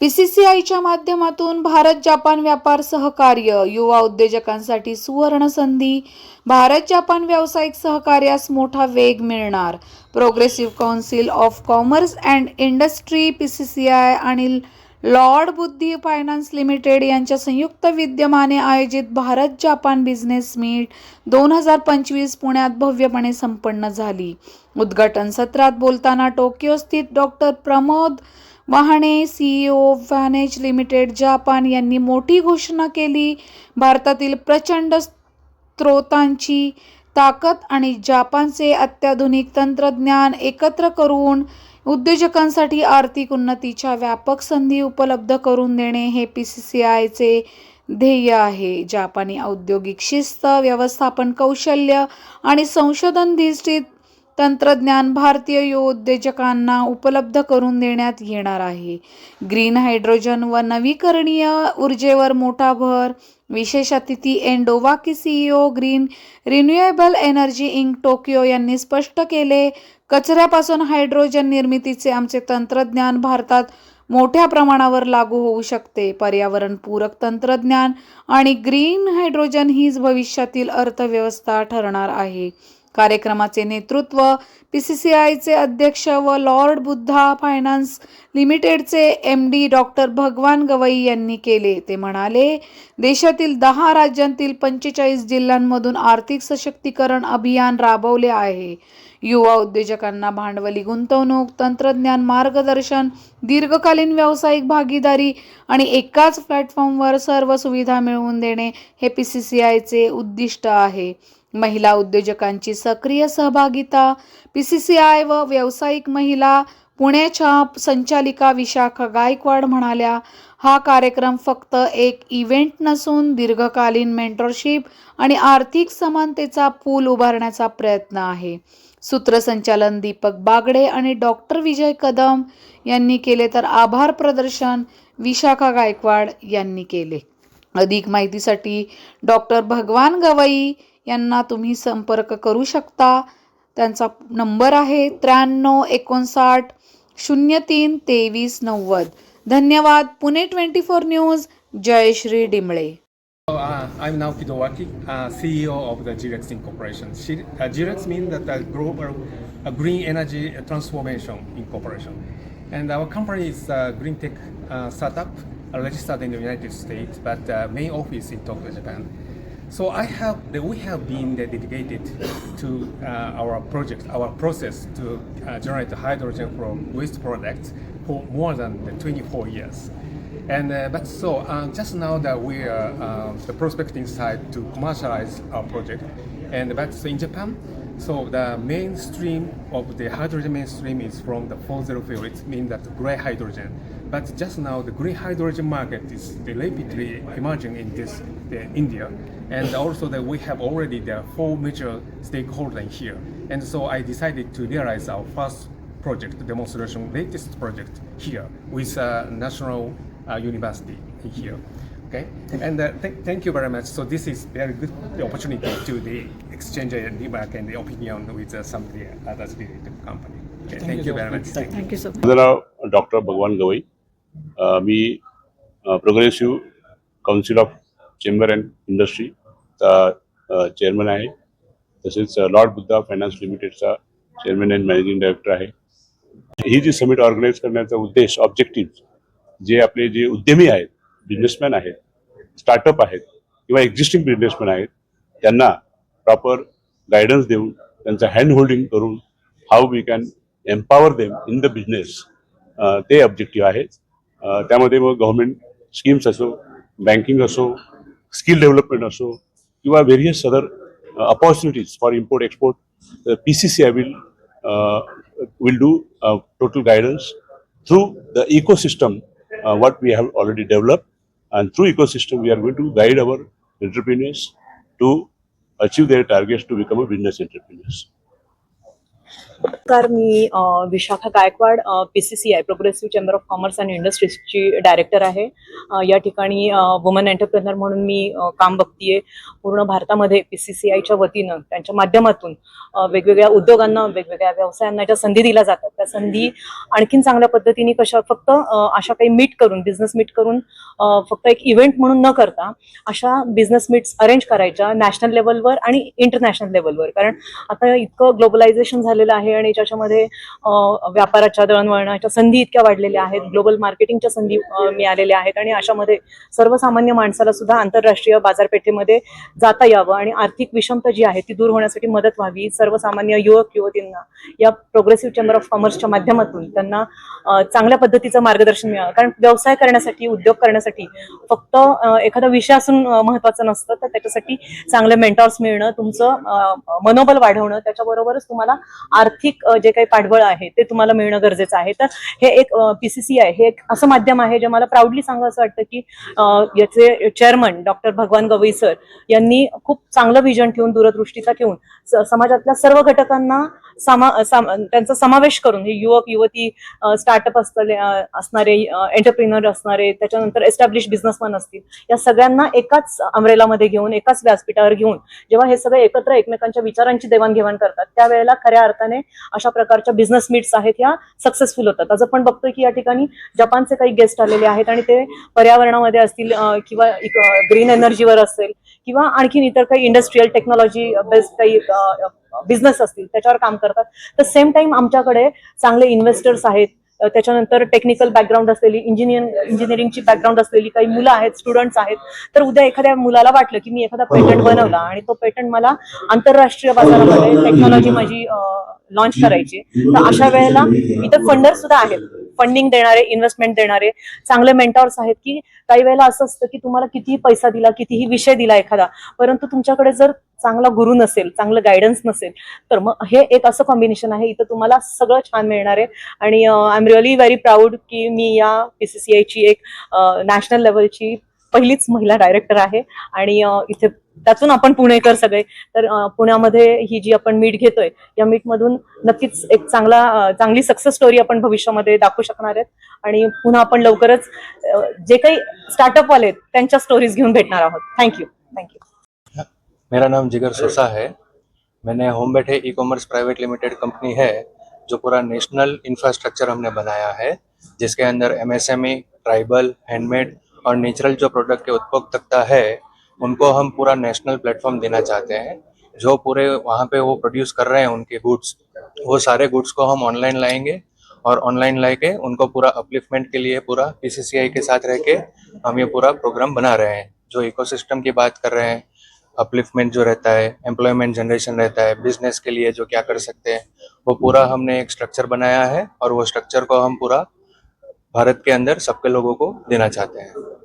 पीसीसीआयच्या माध्यमातून भारत जपान व्यापार सहकार्य युवा उद्योजकांसाठी सुवर्ण संधी भारत जपान व्यावसायिक सहकार्यास मोठा वेग मिळणार. Progressive council of commerce and industry PCCI आणि लॉर्ड बुद्धी फायनान्स लिमिटेड यांच्या संयुक्त विद्यमाने आयोजित भारत जपान बिझनेस मीट दोन हजार पंचवीस पुण्यात भव्यपणे संपन्न झाली. उद्घाटन सत्रात बोलताना टोकियो स्थित doctor Pramod Wahane CEO Vanage limited Japan यांनी मोठी घोषणा केली. भारतातील प्रचंड स्त्रोतांची ताकद आणि जपानचे अत्याधुनिक तंत्रज्ञान एकत्र करून उद्योजकांसाठी आर्थिक उन्नतीच्या व्यापक संधी उपलब्ध करून देणे हे पी सी सी आयचे ध्येय आहे. जापानी औद्योगिक शिस्त व्यवस्थापन कौशल्य आणि संशोधन धिष्ठित तंत्रज्ञान भारतीय उद्योजकांना उपलब्ध करून देण्यात येणार आहे. ग्रीन हायड्रोजन व नवीकरणीय ऊर्जेवर मोठा भर. विशेष अतिथी Endowaki CEO green renewable energy Inc Tokyo यांनी स्पष्ट केले कचऱ्यापासून हायड्रोजन निर्मितीचे आमचे तंत्रज्ञान भारतात मोठ्या प्रमाणावर लागू होऊ शकते. पर्यावरणपूरक तंत्रज्ञान आणि ग्रीन हायड्रोजन हीच भविष्यातील अर्थव्यवस्था ठरणार आहे. कार्यक्रमाचे नेतृत्व पी सी सी आयचे अध्यक्ष व लॉर्ड बुद्धा फायनान्स लिमिटेडचे M D doctor Bhagwan Gawai यांनी केले. ते म्हणाले देशातील दहा राज्यांतील पंचेचाळीस जिल्ह्यांमधून आर्थिक सशक्तीकरण अभियान राबवले आहे. युवा उद्योजकांना भांडवली गुंतवणूक तंत्रज्ञान मार्गदर्शन दीर्घकालीन व्यावसायिक भागीदारी आणि एकाच प्लॅटफॉर्मवर सर्व सुविधा मिळवून देणे हे पी सी सी आयचे उद्दिष्ट आहे. महिला उद्योजकांची सक्रिय सहभागिता पी सी सी आय व व्यावसायिक महिला पुण्याच्या संचालिका विशाखा गायकवाड म्हणाल्या हा कार्यक्रम फक्त एक इव्हेंट नसून दीर्घकालीन मेंटरशिप आणि आर्थिक समानतेचा पूल उभारण्याचा प्रयत्न आहे. सूत्रसंचालन दीपक बागडे आणि डॉक्टर विजय कदम यांनी केले तर आभार प्रदर्शन विशाखा गायकवाड यांनी केले. अधिक माहितीसाठी डॉक्टर भगवान गवई यांना तुम्ही संपर्क करू शकता त्यांचा नंबर आहे त्र्याण्णव एकोणसाठ शून्य तीन तेवीस नव्वद धन्यवाद Pune twenty four news Jayashree Dimle uh, I'm now Kidowaki, uh, CEO of the GREX Incorporation. Shi- Uh, Girex means that the global uh, green energy transformation incorporation, and our company is a green tech uh, startup uh, registered in the United States, but uh, main office in Tokyo, Japan. So I have the, we have been dedicated to uh, our project, our process to uh, generate hydrogen from waste products for more than 24 years. And uh, but so uh, just now that we are uh, the prospecting side to commercialize our project, and but so in Japan, so the mainstream of the hydrogen mainstream is from the fossil fuel. It means that gray hydrogen. But just now the green hydrogen market is rapidly emerging in this the India, and also that we have already the four major stakeholders here. And so I decided to realize our first project demonstration, latest project here with a National uh, University here. Okay, and uh, th- thank you very much. So this is very good the opportunity to the exchange and debate and the opinion with uh, some of the others related company. Okay, thank, you very much. Thank you. Thank you so माझं नाव doctor Bhagwan Gawai me progressive council of chamber and इंडस्ट्रीचा chairman आहे तसेच lord Buddha finance लिमिटेडचा chairman and managing director आहे ही जी summit organise करण्याचा उद्देश objective जे आपले जे उद्यमी आहेत बिझनेसमॅन आहेत स्टार्टअप आहेत किंवा एक्झिस्टिंग बिझनेसमॅन आहेत त्यांना प्रॉपर गायडन्स देऊन त्यांचं हँड होल्डिंग करून how we can empower them in the business ते ऑब्जेक्टिव्ह आहे. त्यामध्ये मग गव्हर्मेंट स्कीम्स असो बँकिंग असो स्किल डेव्हलपमेंट असो किंवा various other opportunities for import export P C C I will will do total guidance through the ecosystem what we have already already and through ecosystem we are going to guide our entrepreneurs to achieve their targets to become a business entrepreneurs नमस्कार मी Vishakha Gaikwad P C C I progressive chamber of commerce and इंडस्ट्रीजची director आहे. या ठिकाणी woman entrepreneur म्हणून मी काम बघतीये. पूर्ण भारतामध्ये पीसीसीआयच्या वतीनं त्यांच्या माध्यमातून वेगवेगळ्या उद्योगांना वेगवेगळ्या व्यवसायांना ज्या संधी दिल्या जातात त्या संधी आणखीन चांगल्या पद्धतीने कशा फक्त अशा काही मीट करून बिझनेस मीट करून फक्त एक इव्हेंट म्हणून न करता अशा बिझनेस मीट्स अरेंज करायच्या नॅशनल लेवलवर आणि इंटरनॅशनल लेवलवर कारण आता इतकं ग्लोबलायझेशन झालेलं आहे आणि ज्याच्यामध्ये व्यापाराच्या दळणवळणाच्या संधी इतक्या वाढलेल्या आहेत ग्लोबल मार्केटिंगच्या संधी मिळालेल्या आहेत आणि अशामध्ये सर्वसामान्य माणसाला सुद्धा आंतरराष्ट्रीय बाजारपेठेमध्ये जाता यावं आणि आर्थिक विषमता जी आहे ती दूर होण्यासाठी मदत व्हावी सर्वसामान्य युवक युवतींना या प्रोग्रेसिव्ह चेंबर ऑफ कॉमर्सच्या माध्यमातून त्यांना चांगल्या पद्धतीचं मार्गदर्शन मिळावं. कारण व्यवसाय करण्यासाठी उद्योग करण्यासाठी फक्त एखादा विषय असून महत्वाचं नसतं तर त्याच्यासाठी चांगले मेंटॉर्स मिळणं तुमचं मनोबल वाढवणं त्याच्याबरोबरच तुम्हाला आर्थिक आर्थिक जे काही पाठबळ आहे ते तुम्हाला मिळणं गरजेचं आहे. तर हे एक पीसीसी आहे. हे एक असं माध्यम आहे जे मला प्राऊडली सांगा असं वाटतं की याचे chairman doctor Bhagwan Gavai sir यांनी खूप चांगलं विजन ठेवून दूरदृष्टीचा ठेवून समाजातल्या सर्व घटकांना त्यांचा समावेश करून हे युवक युवती स्टार्टअप असतले असणारे एंटरप्रिनर असणारे त्याच्यानंतर एस्टॅब्लिश बिझनेसमॅन असतील या सगळ्यांना एकाच अमरेलामध्ये घेऊन एकाच व्यासपीठावर घेऊन जेव्हा हे सगळे एकत्र एकमेकांच्या विचारांची देवाणघेवाण करतात त्यावेळेला खऱ्या अर्थाने अशा प्रकारच्या बिझनेस मीट्स आहेत ह्या सक्सेसफुल होतात. आज आपण बघतोय की या ठिकाणी जपानचे काही गेस्ट आलेले आहेत आणि ते पर्यावरणामध्ये असतील किंवा ग्रीन एनर्जीवर असेल किंवा आणखीन इतर काही इंडस्ट्रीयल टेक्नॉलॉजी बेस्ड काही बिझनेस असतील त्याच्यावर काम करतात. तर सेम टाइम आमच्याकडे चांगले इन्व्हेस्टर्स आहेत. त्याच्यानंतर टेक्निकल बॅकग्राऊंड असलेली इंजिनियर इंजिनिअरिंगची बॅकग्राऊंड असलेली काही मुलं आहेत स्टुडंट्स आहेत. तर उद्या एखाद्या मुलाला वाटलं की मी एखादा पेटंट बनवला आणि तो पेटंट मला आंतरराष्ट्रीय बाजारामध्ये टेक्नॉलॉजी माझी लॉन्च करायची तर अशा वेळेला इतर फंडर सुद्धा आहेत. फंडिंग देणारे इन्व्हेस्टमेंट देणारे चांगले मेंटॉर्स आहेत की काही वेळेला असं असतं की तुम्हाला कितीही पैसा दिला कितीही विषय दिला एखादा परंतु तुमच्याकडे जर चांगला गुरु नसेल चांगलं गायडन्स नसेल तर मग हे एक असं कॉम्बिनेशन आहे. इथं तुम्हाला सगळं छान मिळणार आहे. आणि I am really very proud की मी या बी सी सी आयची एक नॅशनल लेवलची पहिलीच महिला डायरेक्टर आहे. आणि इथे त्यातून आपण पुणेकर सगळे. तर पुण्यामध्ये ही जी आपण मीट घेतोय या मीट मधून नक्कीच एक चांगला चांगली सक्सेस स्टोरी आपण भविष्यामध्ये दाखवू शकणार आहेत. आणि पुन्हा आपण लवकरच जे काही स्टार्टअप वाले त्यांच्या स्टोरीज घेऊन भेटणार आहोत. थँक्यू थँक्यू मेरा नाम जिगर सोसा है। मैंने होम बैठे e commerce private limited company है जो पूरा नेशनल इंफ्रास्ट्रक्चर हमने बनाया है जिसके अंदर एमएसएमई ट्राइबल हैंडमेड और नेचुरल जो प्रोडक्ट के उत्पादकता है, उनको हम पूरा नेशनल प्लेटफॉर्म देना चाहते हैं। जो पूरे वहाँ पे वो प्रोड्यूस कर रहे हैं उनके गुड्स वो सारे गुड्स को हम ऑनलाइन लाएँगे और ऑनलाइन ला के उनको पूरा अपलिफ्टमेंट के लिए पूरा पीसीसीआई के साथ रह के हम ये पूरा प्रोग्राम बना रहे हैं। जो इकोसिस्टम की बात कर रहे हैं अपलिफ्टमेंट जो रहता है एम्प्लॉयमेंट जनरेशन रहता है बिज़नेस के लिए जो क्या कर सकते हैं, वो पूरा हमने एक स्ट्रक्चर बनाया है और वो स्ट्रक्चर को हम पूरा भारत के अंदर सबके लोगों को देना चाहते हैं।